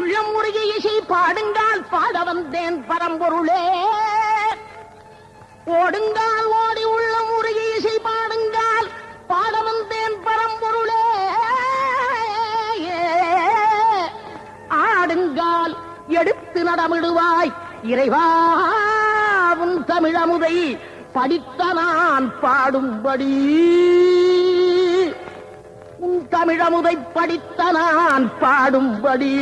உள்ளம் உருகிய இசை பாடுங்கால் பாட வந்தேன் பரம்பொருளே. ஓடுங்கால் ஓடி உள்ளம் உருகிய இசை பாடுங்கால் பாட வந்தேன் பரம்பொருளே. ஆடுங்கால் எடுத்து நடமிடுவாய் இறைவாவும் தமிழமுதை படித்த நான் பாடும்படி. தமிழமுதை படித்த நான் பாடும்படி.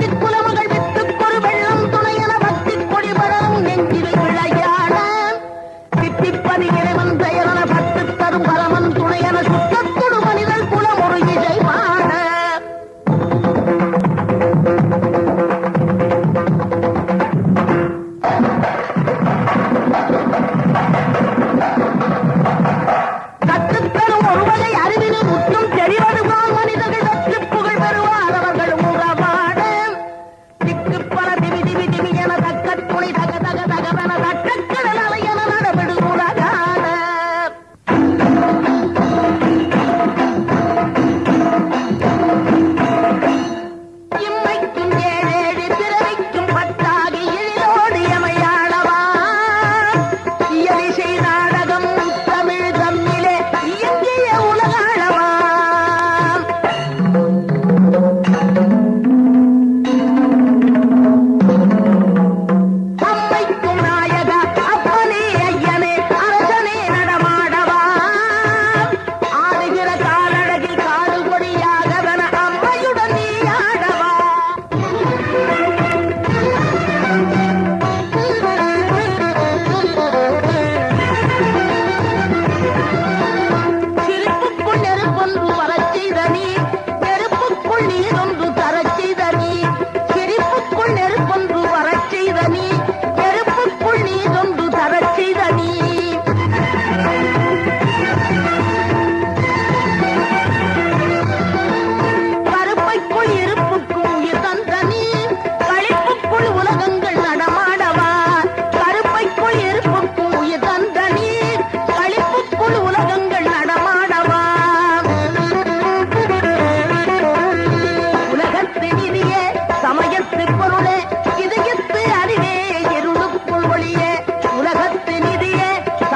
कितना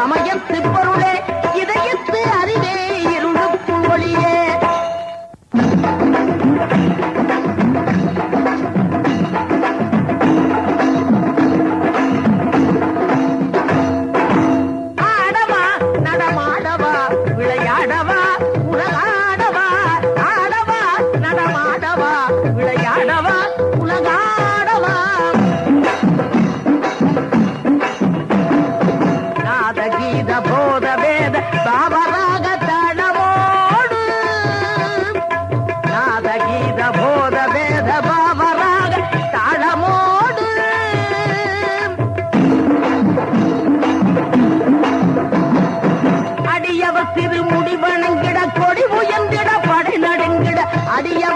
Mamá, ya 阿里呀。